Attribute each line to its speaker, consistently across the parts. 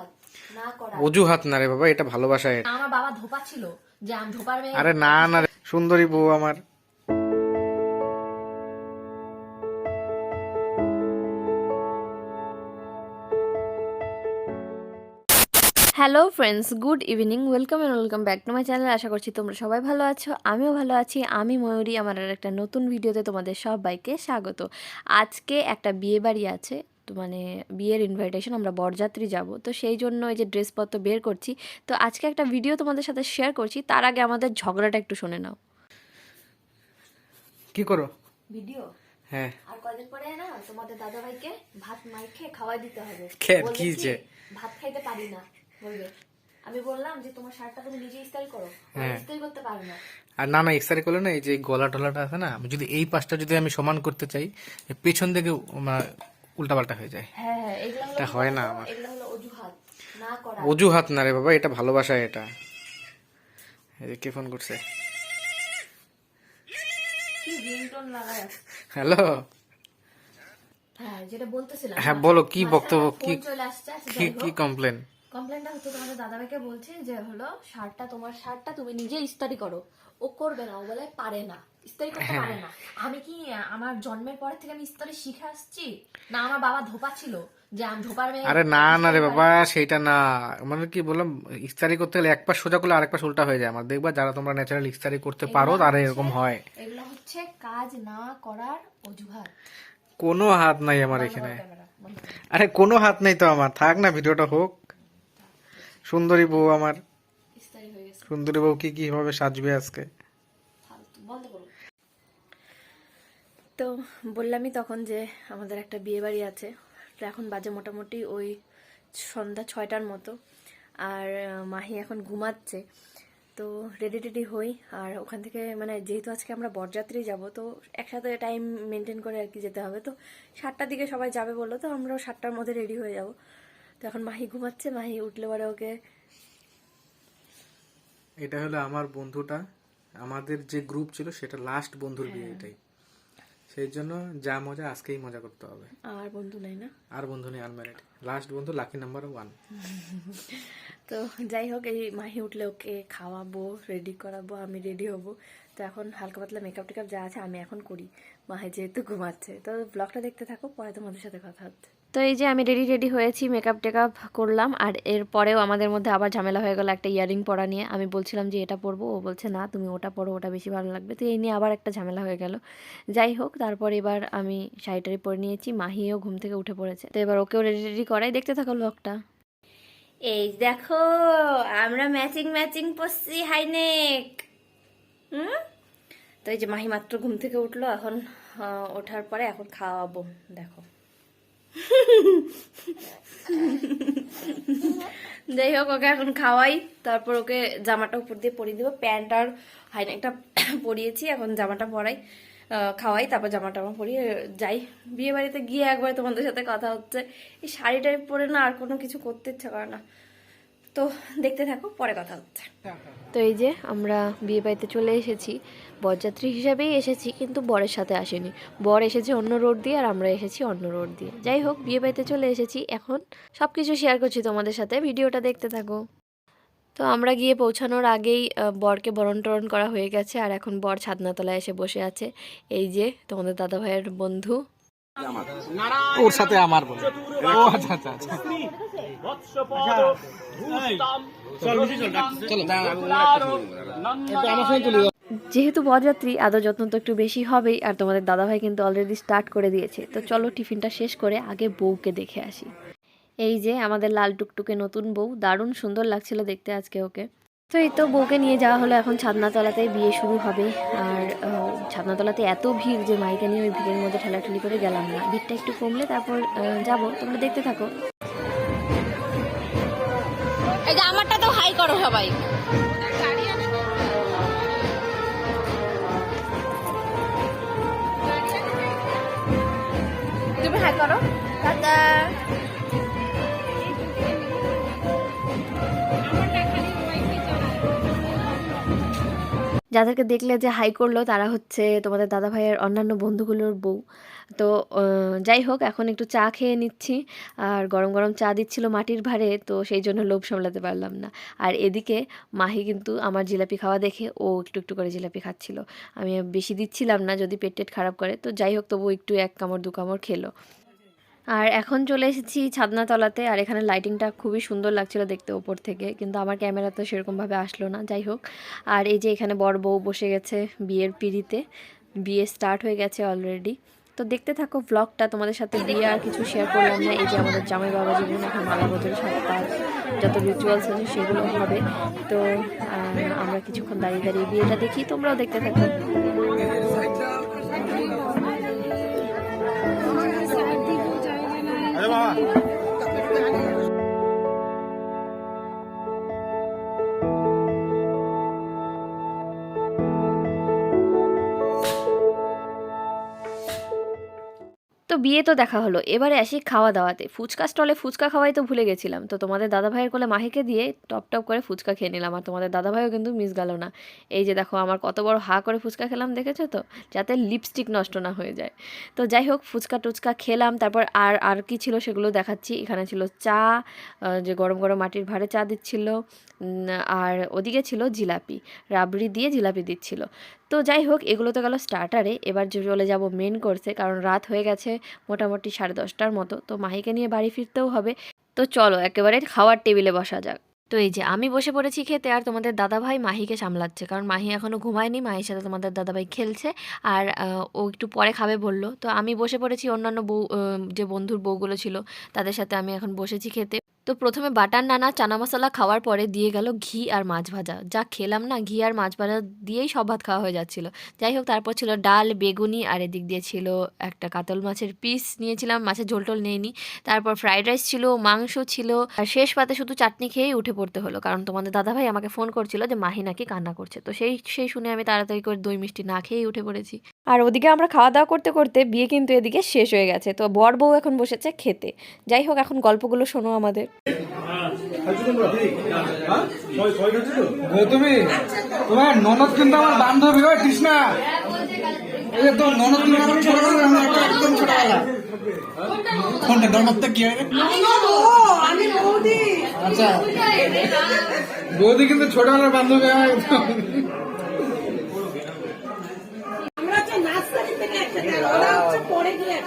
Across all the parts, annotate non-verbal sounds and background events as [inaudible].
Speaker 1: অজুহাত না করা।
Speaker 2: অজুহাত না রে বাবা এটা ভালোবাসা
Speaker 1: আমার বাবা ধোপা ছিল যে আমি ধোপার মেয়ে।
Speaker 2: আরে না না রে, সুন্দরী বউ আমার।
Speaker 3: Hello friends good evening welcome and welcome back to my channel আশা করছি তোমরা সবাই ভালো আছো আমিও ভালো আছি। আমি ময়ূরী আমার আর একটা নতুন ভিডিওতে তোমাদের সবাইকে স্বাগত। আজকে একটা বিয়ে বাড়ি আছে মানে বিয়ের ইনভাইটেশন আমরা বরযাত্রী যাব। তো সেই জন্য এই যে ড্রেসপত্র বের করছি। তো আজকে একটা ভিডিও তোমাদের সাথে শেয়ার করছি। তার আগে আমাদের ঝগড়াটা একটু শুনে নাও।
Speaker 2: কি করো?
Speaker 1: ভিডিও
Speaker 2: হ্যাঁ।
Speaker 1: আর কয়দিন পরে না তোমাদের দাদা ভাইকে ভাত মাইখে খাওয়াই দিতে হবে।
Speaker 2: কি যে?
Speaker 1: ভাত খাইতে পারি না বলবে। আমি বললাম যে তোমার শার্টটা তুমি নিজে ইস্তারি করো।
Speaker 2: হ্যাঁ।
Speaker 1: ইস্তারি করতে পারো না।
Speaker 2: আর না না এক্সারে করলে না এই যে গলা টলাটা আছে না আমি যদি এই পাশটা যদি আমি সমান করতে চাই পেছন দিকে উল্টা পাল্টা হয়ে যায়।
Speaker 1: হ্যাঁ হ্যাঁ
Speaker 2: এটা হয় না? আমার।
Speaker 1: অজুহাত না করা।
Speaker 2: অজুহাত না রে বাবা এটা ভালোবাসা এটা। এই যে কে ফোন করছে?
Speaker 1: কি রিংটোন লাগায়
Speaker 2: হ্যালো?
Speaker 1: হ্যাঁ
Speaker 2: হ্যাঁ বলো কি বক্তব্য কি
Speaker 1: আচ্ছা,
Speaker 2: কি কমপ্লেন
Speaker 1: কমপ্লেনটা হচ্ছে তোমাদের দাদাভাইকে বলছে যে হলো শার্টটা তোমার শার্টটা তুমি নিজে ইস্তারি করো। ও করবে না ও বলে পারে না। ইস্তারি করতে
Speaker 2: হ্যাঁ।
Speaker 1: পারে না। আমি কি আমার জন্মের পর থেকে আমি ইস্তারি শিখে আসছি? না আমার বাবা ধোপা ছিল। যে আমি ধোপার মেয়ে
Speaker 2: আরে না না রে বাবা সেটা না। মানে কি বললাম ইস্তারি করতে গেলে এক পাশ সোজা করলে আরেক পাশ উল্টা হয়ে যায়। আমার দেখবা যারা তোমরা ন্যাচারাল ইস্তারি করতে পারো তারা এরকম হয়।
Speaker 1: এগুলো হচ্ছে কাজ না করার অজুহাত।
Speaker 2: কোনো হাত নাই আমার এখানে। আরে কোনো হাত নেই তো আমার। থাক না ভিডিওটা হোক। সুন্দরী বউ আমার।
Speaker 1: ইস্তারি হয়ে গেছে।
Speaker 2: সুন্দরী বউ কি কীভাবে সাজবে আজকে?
Speaker 3: তো বললামই তখন যে আমাদের একটা বিয়ে বাড়ি আছে। তো এখন বাজে মোটামুটি ওই সন্ধ্যা ছয়টার মতো। আর মাহি এখন ঘুমাচ্ছে। তো রেডি টেডি হই। আর ওখান থেকে মানে যেহেতু আজকে আমরা বরযাত্রী যাব তো একসাথে টাইম মেনটেন করে আর কি যেতে হবে। তো সাতটার দিকে সবাই যাবে বলল তো আমরাও সাতটার মধ্যে রেডি হয়ে যাব। তো এখন মাহি ঘুমাচ্ছে মাহি উঠলে পরে ওকে
Speaker 2: এটা হলো আমার বন্ধুটা। আমাদের যে গ্রুপ ছিল সেটা লাস্ট বন্ধুর বিয়ে এটাই সেই জন্য যা মজা আজকেই মজা করতে হবে।
Speaker 3: আর বন্ধু নাই না?
Speaker 2: আর বন্ধু নেই আনম্যারিড লাস্ট বন্ধু লাকি নাম্বার ওয়ান
Speaker 3: তো যাই হোক এই মাহি উঠলে ওকে খাওয়াবো রেডি করাবো আমি রেডি হব। তো এখন হালকা পাতলা মেকআপ টেকআপ যা আছে আমি এখন করি। মাহি যেহেতু ঘুমাচ্ছে। তো ব্লগটা দেখতে থাকো পরে তোমাদের সাথে কথা হচ্ছে। তো এই যে আমি রেডি রেডি হয়েছি মেকআপ টেকআপ করলাম আর এরপরেও আমাদের মধ্যে আবার ঝামেলা হয়ে গেল একটা ইয়ারিং পরা নিয়ে। আমি বলছিলাম যে এটা পরবো ও বলছে না তুমি ওটা পরো ওটা বেশি ভালো লাগবে। তো এই নিয়ে আবার একটা ঝামেলা হয়ে গেল। যাই হোক তারপর এবার আমি শাড়িটারি পরে নিয়েছি মাহিও ঘুম থেকে উঠে পড়েছে। তো এবার ওকেও রেডি রেডি করাই। দেখতে থাকো ব্লগটা এই দেখো আমরা ম্যাচিং ম্যাচিং পরছি হাইনেক হুম? তো এই যে মাহি মাত্র ঘুম থেকে উঠল, এখন ওঠার পরে এখন খাওয়াবো, দেখো। যাই হোক, ওকে এখন খাওয়াই, তারপর ওকে জামাটা উপর দিয়ে পরিয়ে দেবো। প্যান্ট আর হাইনেকটা পরিয়েছি, এখন জামাটা পরাই খাওয়াই, তারপর জামাটা আমার পরিয়ে যাই। বিয়ে বাড়িতে গিয়ে একবার তোমাদের সাথে কথা হচ্ছে। এই শাড়িটাই পরে না আর কোনো কিছু করতে ইচ্ছা করে না। তো দেখতে থাকো পরে কথা হচ্ছে। তো এই যে আমরা বিয়ে বাড়িতে চলে এসেছি বরযাত্রী হিসাবেই এসেছি কিন্তু বরের সাথে আসেনি। বর এসেছে অন্য রোড দিয়ে আর আমরা এসেছি অন্য রোড দিয়ে। যাই হোক বিয়ে বাড়িতে চলে এসেছি। এখন সব কিছু শেয়ার করছি তোমাদের সাথে। ভিডিওটা দেখতে থাকো। তো আমরা গিয়ে পৌঁছানোর আগেই বরকে বরণ টরণ করা হয়ে গেছে আর এখন বর ছাদনাতলায় এসে বসে আছে। এই যে তোমাদের দাদা ভাইয়ের বন্ধু।
Speaker 2: ওর সাথে আমার বলে ও আচ্ছা আচ্ছা আচ্ছা।
Speaker 3: যেহেতু বরযাত্রী, আদর যত্ন তো একটু বেশি হবেই, আর তোমাদের দাদাভাই কিন্তু অলরেডি স্টার্ট করে দিয়েছে। তো চলো টিফিনটা শেষ করে আগে বউকে দেখে আসি। এই যে আমাদের লাল টুকটুকে নতুন বউ, দারুণ সুন্দর লাগছিল দেখতে আজকে ওকে। তো এই তো বউকে নিয়ে যাওয়া হলো, এখন ছাদনাতলাতে বিয়ে শুরু হবে। আর ছাদনাতলাতে এত ভিড় যে মাইকে নিয়ে ওই ভিড়ের মধ্যে ঠেলাঠেলি করে গেলাম না। ভিড়টা একটু কমলে তারপর যাব, তোমরা দেখতে থাকো।
Speaker 1: এই যে আমারটা তো হাই করো সবাই। তুমি হাই করো।
Speaker 3: যাদেরকে দেখলে যে হাই করল, তারা হচ্ছে তোমাদের দাদা ভাইয়ের অন্যান্য বন্ধুগুলোর বউ। তো যাই হোক, এখন একটু চা খেয়ে নিচ্ছি। আর গরম গরম চা দিচ্ছিল মাটির ভারে তো সেই জন্য লোভ সামলাতে পারলাম না। আর এদিকে মাহি কিন্তু আমার জিলাপি খাওয়া দেখে ও একটু একটু করে জিলাপি খাচ্ছিল। আমি বেশি দিচ্ছিলাম না, যদি পেট টেট খারাপ করে। তো যাই হোক তবু একটু এক কামড়, দু কামড় খেলো। আর এখন চলে এসেছি ছাদনাতলাতে, আর এখানে লাইটিংটা খুবই সুন্দর লাগছিল দেখতে ওপর থেকে, কিন্তু আমার ক্যামেরা তো সেরকমভাবে আসলো না, যাই হোক। আর এই যে এখানে বর বউ বসে গেছে বিয়ের পিড়িতে, বিয়ে স্টার্ট হয়ে গেছে অলরেডি তো দেখতে থাকো ব্লগটা তোমাদের সাথে বিয়ে আর কিছু শেয়ার করলাম না, এই যে আমাদের জামাই বাবা জীবন, এখন মালা সাথে তার যত রিচুয়ালস আছে সেগুলো হবে। তো আমরা কিছুক্ষণ দাঁড়িয়ে দাঁড়িয়ে বিয়েটা দেখি, তোমরাও দেখতে থাকো। তো বিয়ে তো দেখা হলো, এবারে আসি খাওয়া দাওয়াতে ফুচকা স্টলে ফুচকা খাওয়াই তো ভুলে গেছিলাম। তো তোমাদের দাদা ভাইয়ের কোলে মাহিকে দিয়ে টপ টপ করে ফুচকা খেয়ে নিলাম। আর তোমাদের দাদা ভাইও কিন্তু মিস গেল না। এই যে দেখো, আমার কত বড় হা করে ফুচকা খেলাম, দেখেছ তো? যাতে লিপস্টিক নষ্ট না হয়ে যায়। তো যাই হোক, ফুচকা টুচকা খেলাম, তারপর আর আর কি ছিল সেগুলো দেখাচ্ছি। এখানে ছিল চা যে গরম গরম মাটির ভাড়ে চা দিচ্ছিল। আর ওদিকে ছিল জিলাপি। রাবড়ি দিয়ে জিলাপি দিচ্ছিল। তো যাই হোক, এগুলো তো গেল স্টার্টারে এবার চলে যাব মেন কোর্সে কারণ রাত হয়ে গেছে মোটামুটি সাড়ে দশটার মতো। তো মাহিকে নিয়ে বাড়ি ফিরতেও হবে। তো চলো, একেবারে খাওয়ার টেবিলে বসা যাক। তো এই যে, আমি বসে পড়েছি খেতে, আর তোমাদের দাদাভাই মাহিকে সামলাচ্ছে, কারণ মাহি এখনও ঘুমায়নি। মাহির সাথে তোমাদের দাদাভাই খেলছে, আর ও একটু পরে খাবে বলল। তো আমি বসে পড়েছি অন্যান্য বউ যে বন্ধুর বউগুলো ছিল, তাদের সাথে আমি এখন বসেছি খেতে। তো প্রথমে বাটার নানা, চানা মশলা খাওয়ার পরে দিয়ে গেল ঘি আর মাছ ভাজা। যা খেলাম না, ঘি আর মাছ ভাজা দিয়েই সব ভাত খাওয়া হয়ে যাচ্ছিল। যাই হোক, তারপর ছিল ডাল, বেগুনি আর এদিক দিয়ে ছিল একটা কাতল মাছের পিস নিয়েছিলাম। মাছের ঝোল টোল নেইনি। তারপর ফ্রাইড রাইস ছিল, মাংস ছিল। আর শেষ পাতে শুধু চাটনি খেয়েই উঠে পড়তে হলো। কারণ তোমাদের দাদাভাই আমাকে ফোন করছিল যে মাহি নাকি কান্না করছে। তো সেই সেই শুনে আমি তাড়াতাড়ি করে দই মিষ্টি না খেয়েই উঠে পড়েছি। আর ওদিকে আমরা খাওয়া দাওয়া করতে করতে বিয়ে কিন্তু এদিকে শেষ হয়ে গেছে। তো বর বউ এখন বসেছে খেতে। যাই হোক, এখন গল্পগুলো শোনো আমাদের।
Speaker 2: বান্ধবী আচ্ছা। ছোটবেলার বান্ধবী একদম
Speaker 4: এই যে আমাদের টিম হলো এইটা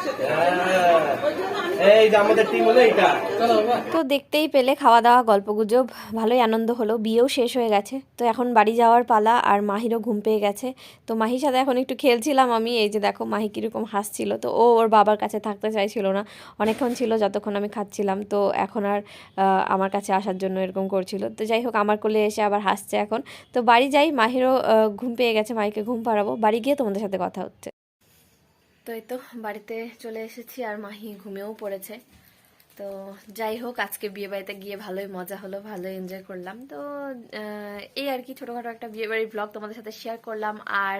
Speaker 3: তো দেখতেই পেলে খাওয়া দাওয়া গল্পগুজব ভালোই আনন্দ হলো বিয়েও শেষ হয়ে গেছে। তো এখন বাড়ি যাওয়ার পালা আর মাহিরও ঘুম পেয়ে গেছে। তো মাহির সাথে এখন একটু খেলছিলাম আমি এই যে দেখো মাহি কীরকম হাসছিল। তো ও ওর বাবার কাছে থাকতে চাইছিল না। অনেকক্ষণ ছিল যতক্ষণ আমি খাচ্ছিলাম। তো এখন আর আমার কাছে আসার জন্য এরকম করছিল। তো যাই হোক আমার কোলে এসে আবার হাসছে এখন। তো বাড়ি যাই মাহিরও ঘুম পেয়ে গেছে মাহিকে ঘুম পাড়াবো। বাড়ি গিয়ে তোমাদের সাথে কথা হচ্ছে। তো এই তো বাড়িতে চলে এসেছি আর মাহি ঘুমেও পড়েছে। তো যাই হোক, আজকে বিয়ে বাড়িতে গিয়ে ভালোই মজা হলো, ভালোই এনজয় করলাম। তো এই আর কি ছোটোখাটো একটা বিয়ে বাড়ির ব্লগ তোমাদের সাথে শেয়ার করলাম। আর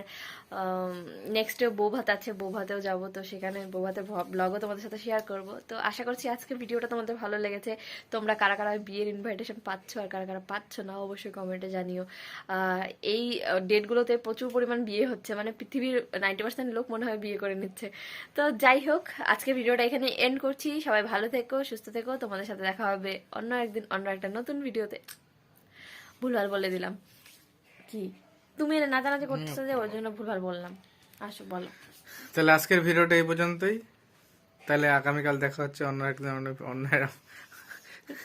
Speaker 3: নেক্সটে বৌভাত আছে বৌভাতেও যাব, তো সেখানে বৌভাতের ব্লগও তোমাদের সাথে শেয়ার করব। তো আশা করছি আজকে ভিডিওটা তোমাদের ভালো লেগেছে। তোমরা কারা কারা বিয়ের ইনভাইটেশন পাচ্ছ আর কারা কারা পাচ্ছ না, অবশ্যই কমেন্টে জানিও। এই ডেটগুলোতে প্রচুর পরিমাণ বিয়ে হচ্ছে মানে পৃথিবীর নাইনটি পার্সেন্ট লোক মনে হয় বিয়ে করে নিচ্ছে। তো যাই হোক, আজকে ভিডিওটা এখানে এন্ড করছি। সবাই ভালো থেকো সুস্থ থেকো তোমাদের সাথে দেখা হবে অন্য একদিন অন্য একটা নতুন ভিডিওতে। ভুলভাল বলে দিলাম। কি? তুমি এটা নাচানাচি করতেছো যে ওর জন্য ভুলভাল বললাম। আসো বলো।
Speaker 2: তাহলে আজকের ভিডিওটা এই পর্যন্তই। তাহলে আগামীকাল দেখা হচ্ছে অন্য একদিন অন্য অন্য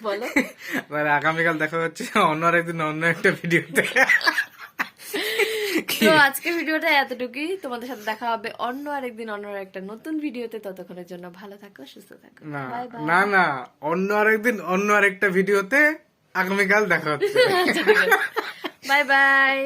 Speaker 3: বলো। [laughs]
Speaker 2: তাহলে আগামীকাল দেখা হচ্ছে অন্য একদিন অন্য একটা ভিডিওতে। [laughs]
Speaker 3: তো আজকে ভিডিওটা এতটুকুই। তোমাদের সাথে দেখা হবে অন্য আরেকদিন অন্য একটা নতুন ভিডিওতে। ততক্ষণের জন্য ভালো থাকো সুস্থ থাকো।
Speaker 2: না না অন্য আরেকদিন অন্য আরেকটা ভিডিওতে আগামীকাল দেখা হচ্ছে। [laughs]
Speaker 3: Bye bye